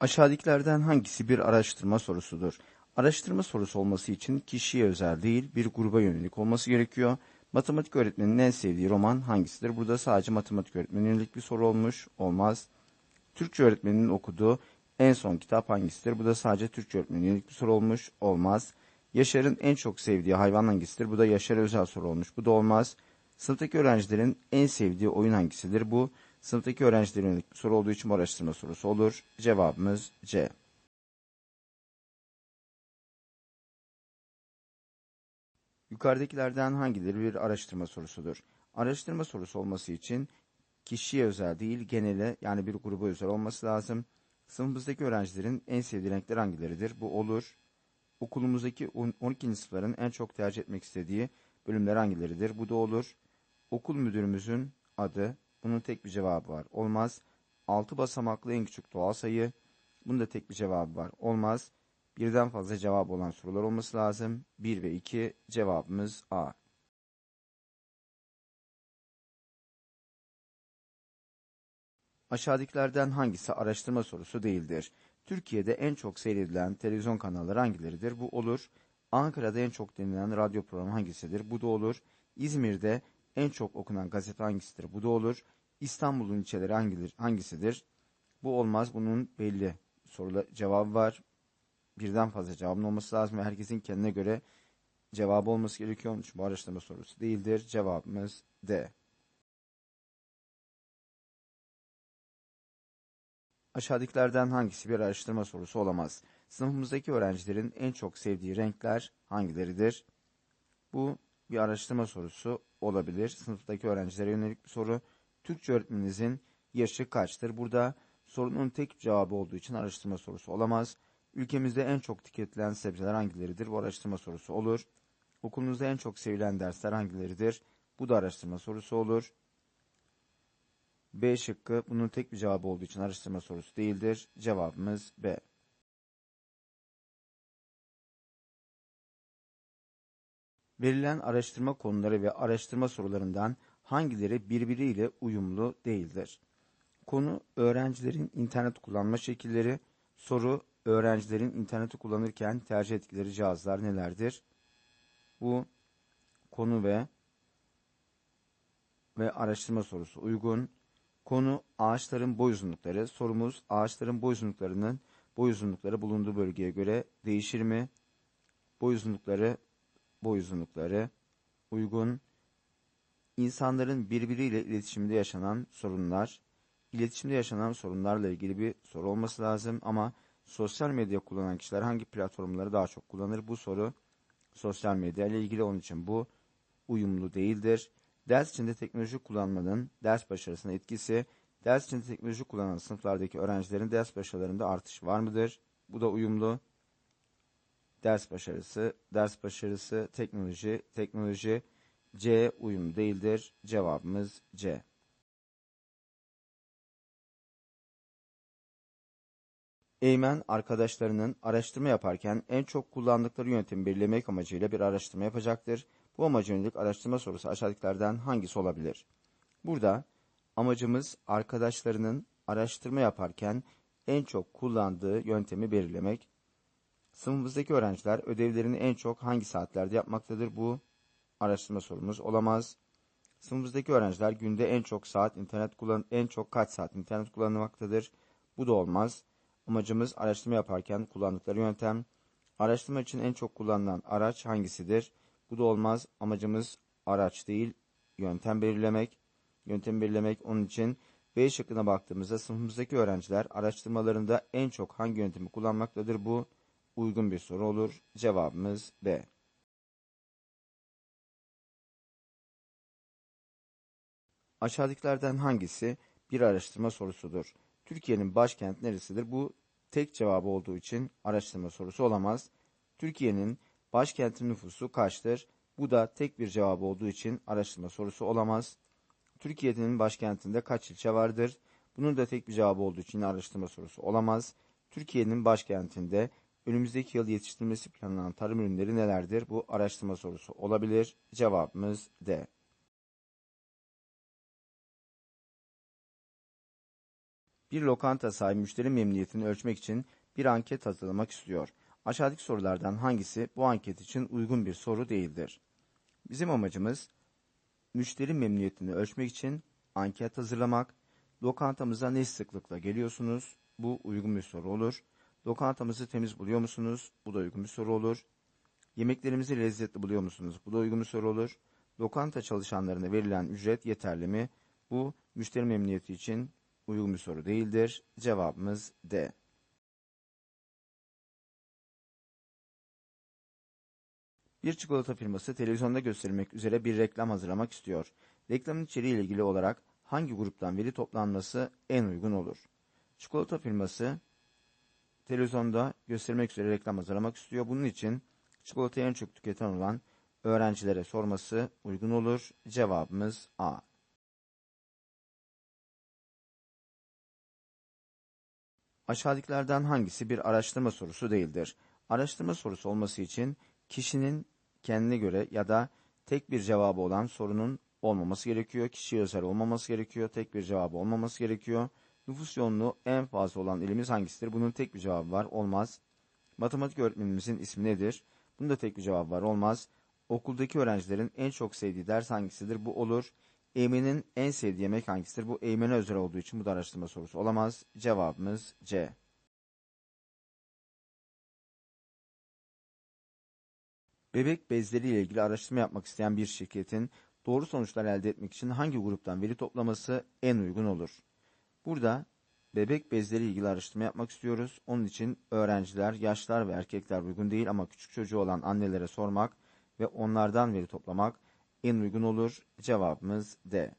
Aşağıdakilerden hangisi bir araştırma sorusudur? Araştırma sorusu olması için kişiye özel değil, bir gruba yönelik olması gerekiyor. Matematik öğretmeninin en sevdiği roman hangisidir? Burada sadece matematik öğretmenine yönelik bir soru olmuş, olmaz. Türkçe öğretmeninin okuduğu en son kitap hangisidir? Bu da sadece Türkçe öğretmenine yönelik bir soru olmuş, olmaz. Yaşar'ın en çok sevdiği hayvan hangisidir? Bu da Yaşar'a özel soru olmuş, bu da olmaz. Sınıftaki öğrencilerin en sevdiği oyun hangisidir? Bu sınıftaki öğrencilerin yönelik bir soru olduğu için bu araştırma sorusu olur. Cevabımız C. Yukarıdakilerden hangileri bir araştırma sorusudur? Araştırma sorusu olması için kişiye özel değil, genele yani bir gruba özel olması lazım. Sınıfımızdaki öğrencilerin en sevdiği renkler hangileridir? Bu olur. Okulumuzdaki 12. sınıfların en çok tercih etmek istediği bölümler hangileridir? Bu da olur. Okul müdürümüzün adı. Bunun tek bir cevabı var. Olmaz. 6 basamaklı en küçük doğal sayı. Bunun da tek bir cevabı var. Olmaz. Birden fazla cevap olan sorular olması lazım. 1 ve 2 cevabımız A. Aşağıdakilerden hangisi araştırma sorusu değildir? Türkiye'de en çok seyredilen televizyon kanalları hangileridir? Bu olur. Ankara'da en çok dinlenen radyo programı hangisidir? Bu da olur. İzmir'de en çok okunan gazete hangisidir? Bu da olur. İstanbul'un ilçeleri hangidir, hangisidir? Bu olmaz. Bunun belli soruda cevabı var. Birden fazla cevabın olması lazım ve herkesin kendine göre cevabı olması gerekiyor. Onun için bu araştırma sorusu değildir. Cevabımız D. Aşağıdakilerden hangisi bir araştırma sorusu olamaz? Sınıfımızdaki öğrencilerin en çok sevdiği renkler hangileridir? Bu bir araştırma sorusu olabilir. Sınıftaki öğrencilere yönelik bir soru. Türkçe öğretmeninizin yaşı kaçtır? Burada sorunun tek cevabı olduğu için araştırma sorusu olamaz. Ülkemizde en çok tüketilen sebzeler hangileridir? Bu araştırma sorusu olur. Okulunuzda en çok sevilen dersler hangileridir? Bu da araştırma sorusu olur. B şıkkı bunun tek bir cevabı olduğu için araştırma sorusu değildir. Cevabımız B. Verilen araştırma konuları ve araştırma sorularından hangileri birbiriyle uyumlu değildir? Konu öğrencilerin internet kullanma şekilleri, soru öğrencilerin interneti kullanırken tercih ettikleri cihazlar nelerdir? Bu konu ve ve araştırma sorusu uygun. Konu ağaçların boy uzunlukları. Sorumuz ağaçların boy uzunluklarının boy uzunlukları bulunduğu bölgeye göre değişir mi? Boy uzunlukları boy uzunlukları uygun. İnsanların birbiriyle iletişimde yaşanan sorunlar. İletişimde yaşanan sorunlarla ilgili bir soru olması lazım ama sosyal medya kullanan kişiler hangi platformları daha çok kullanır? Bu soru sosyal medya ile ilgili onun için bu uyumlu değildir. Ders içinde teknoloji kullanmanın ders başarısına etkisi, ders içinde teknoloji kullanan sınıflardaki öğrencilerin ders başarılarında artış var mıdır? Bu da uyumlu. Ders başarısı, ders başarısı, teknoloji, teknoloji, C uyumlu değildir. Cevabımız C. Eymen arkadaşlarının araştırma yaparken en çok kullandıkları yöntemi belirlemek amacıyla bir araştırma yapacaktır. Bu amaca yönelik araştırma sorusu aşağıdakilerden hangisi olabilir? Burada amacımız arkadaşlarının araştırma yaparken en çok kullandığı yöntemi belirlemek. Sınıfımızdaki öğrenciler ödevlerini en çok hangi saatlerde yapmaktadır? Bu araştırma sorumuz olamaz. Sınıfımızdaki öğrenciler günde en çok saat internet kullan en çok kaç saat internet kullanmaktadır? Bu da olmaz. Amacımız araştırma yaparken kullandıkları yöntem. Araştırma için en çok kullanılan araç hangisidir? Bu da olmaz. Amacımız araç değil, yöntem belirlemek. Yöntem belirlemek onun için B şıkkına baktığımızda sınıfımızdaki öğrenciler araştırmalarında en çok hangi yöntemi kullanmaktadır? Bu uygun bir soru olur. Cevabımız B. Aşağıdakilerden hangisi bir araştırma sorusudur? Türkiye'nin başkent neresidir? Bu tek cevabı olduğu için araştırma sorusu olamaz. Türkiye'nin başkentin nüfusu kaçtır? Bu da tek bir cevabı olduğu için araştırma sorusu olamaz. Türkiye'nin başkentinde kaç ilçe vardır? Bunun da tek bir cevabı olduğu için araştırma sorusu olamaz. Türkiye'nin başkentinde önümüzdeki yıl yetiştirilmesi planlanan tarım ürünleri nelerdir? Bu araştırma sorusu olabilir. Cevabımız D. Bir lokanta sahibi müşteri memnuniyetini ölçmek için bir anket hazırlamak istiyor. Aşağıdaki sorulardan hangisi bu anket için uygun bir soru değildir? Bizim amacımız müşteri memnuniyetini ölçmek için anket hazırlamak. Lokantamıza ne sıklıkla geliyorsunuz? Bu uygun bir soru olur. Lokantamızı temiz buluyor musunuz? Bu da uygun bir soru olur. Yemeklerimizi lezzetli buluyor musunuz? Bu da uygun bir soru olur. Lokanta çalışanlarına verilen ücret yeterli mi? Bu müşteri memnuniyeti için uygun bir soru değildir. Cevabımız D. Bir çikolata firması televizyonda gösterilmek üzere bir reklam hazırlamak istiyor. Reklamın içeriği ile ilgili olarak hangi gruptan veri toplanması en uygun olur? Çikolata firması televizyonda göstermek üzere reklam hazırlamak istiyor. Bunun için çikolatayı en çok tüketen olan öğrencilere sorması uygun olur. Cevabımız A. Aşağıdakilerden hangisi bir araştırma sorusu değildir? Araştırma sorusu olması için kişinin kendine göre ya da tek bir cevabı olan sorunun olmaması gerekiyor. Kişiye özel olmaması gerekiyor. Tek bir cevabı olmaması gerekiyor. Nüfus yoğunluğu en fazla olan ilimiz hangisidir? Bunun tek bir cevabı var. Olmaz. Matematik öğretmenimizin ismi nedir? Bunun da tek bir cevabı var. Olmaz. Okuldaki öğrencilerin en çok sevdiği ders hangisidir? Bu olur. Eymen'in en sevdiği yemek hangisidir? Bu Eymen'e özel olduğu için bu da araştırma sorusu olamaz. Cevabımız C. Bebek bezleri ile ilgili araştırma yapmak isteyen bir şirketin doğru sonuçlar elde etmek için hangi gruptan veri toplaması en uygun olur? Burada bebek bezleri ilgili araştırma yapmak istiyoruz. Onun için öğrenciler, yaşlar ve erkekler uygun değil ama küçük çocuğu olan annelere sormak ve onlardan veri toplamak en uygun olur. Cevabımız D.